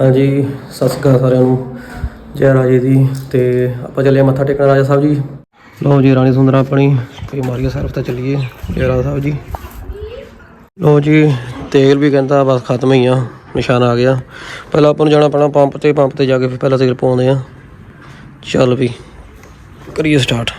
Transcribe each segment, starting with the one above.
ਹਾਂਜੀ, ਸਤਿ ਸ਼੍ਰੀ ਅਕਾਲ ਸਾਰਿਆਂ ਨੂੰ। ਜੈ ਰਾਜੇ ਦੀ ਤੇ ਆਪਾਂ ਚੱਲੇ ਮੱਥਾ ਟੇਕਣ, ਰਾਜਾ ਸਾਹਿਬ ਜੀ। ਲੋ ਜੀ, ਰਾਣੀ ਸੁੰਦਰਾ ਆਪਣੀ, ਤੇ ਮਾਰੀਆ ਸਰਫ ਤਾਂ ਚੱਲੀਏ, ਜੈ ਰਾਜਾ ਸਾਹਿਬ ਜੀ। ਲਓ ਜੀ, ਤੇਲ ਵੀ ਕਹਿੰਦਾ ਬਸ ਖਤਮ ਹੀ ਆ, ਨਿਸ਼ਾਨ ਆ ਗਿਆ। ਪਹਿਲਾਂ ਆਪਾਂ ਨੂੰ ਜਾਣਾ ਪੈਣਾ ਪੰਪ ਤੇ ਪੰਪ ਤੇ ਜਾ ਕੇ ਫਿਰ ਪਹਿਲਾਂ ਤੇਲ ਪਾਉਂਦੇ ਆ ਚੱਲ ਵੀ, ਕਰੀਏ ਸਟਾਰਟ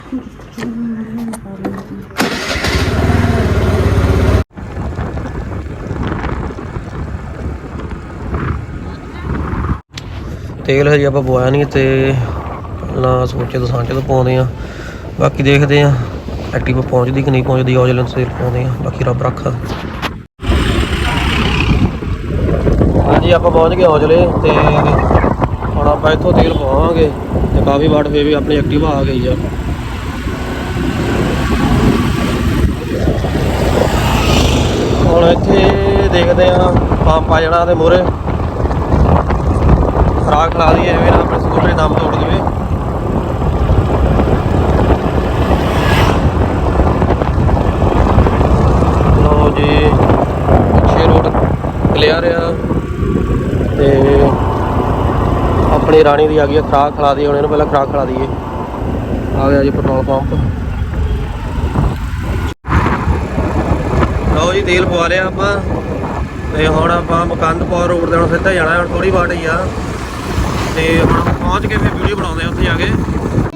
ਤੇਲ ਹਜੇ ਆਪਾਂ ਪਵਾਇਆ ਨਹੀਂ ਤੇ ਨਾ ਸੋਚੇ ਦੁਸਾਂ ਚ ਤਾਂ ਪਾਉਂਦੇ ਆ ਬਾਕੀ ਦੇਖਦੇ ਆ ਐਕਟਿਵ ਪਹੁੰਚਦੀ ਕਿ ਨਹੀਂ ਪਹੁੰਚਦੀ ਔਜਲਨ ਤੇਲ ਪਾਉਂਦੇ ਆ ਬਾਕੀ ਰੱਬ ਰੱਖਾ। ਹਾਂਜੀ, ਆਪਾਂ ਪਹੁੰਚ ਗਏ ਔਜਲੇ ਤੇ ਹੁਣ ਆਪਾਂ ਇੱਥੋਂ ਤੇਲ ਪਵਾਵਾਂਗੇ ਤੇ ਕਾਫੀ ਵਾਟ ਫੇ ਵੀ ਆਪਣੀ ਐਕਟਿਵ ਆ ਗਈ ਆ। ਹੁਣ ਇੱਥੇ ਦੇਖਦੇ ਆ ਪੰਪ ਆ ਜਾਣਾ ਤੇ ਮੂਹਰੇ। ਖਰਾਕ ਖਲਾ ਦੀ ਜਿਵੇਂ ਨਾ ਆਪਣੇ ਸਕੂਟਰ ਦਮ ਤੋੜ ਦੇਵੇ। ਲੋ ਜੀ, ਪਿੱਛੇ ਰੋਡ ਕਲੀਅਰ ਆ। ਤੇ ਆਪਣੀ ਰਾਣੀ ਦੀ ਆ ਗਈ ਆ, ਖਰਾਕ ਖਲਾ ਦਈਏ, ਹੁਣ ਇਹਨੂੰ ਪਹਿਲਾਂ ਖਰਾਕ ਖਲਾ ਦਈਏ। ਆ ਗਿਆ ਜੀ ਪੈਟਰੋਲ ਪੰਪ। ਲਓ ਜੀ, ਤੇਲ ਪਵਾ ਲਿਆ ਆਪਾਂ। ਤੇ ਹੁਣ ਆਪਾਂ ਮੁਕੰਦਪੁਰ ਰੋਡ ਦੇ ਹੁਣ ਸਿੱਧਾ ਜਾਣਾ, ਹੁਣ ਥੋੜੀ ਵਾਟ ਹੀ ਆ। ਤੇ ਹੁਣ ਪਹੁੰਚ ਕੇ ਫਿਰ ਵੀਡੀਓ ਬਣਾਉਂਦੇ ਆ ਉੱਥੇ ਜਾ ਕੇ।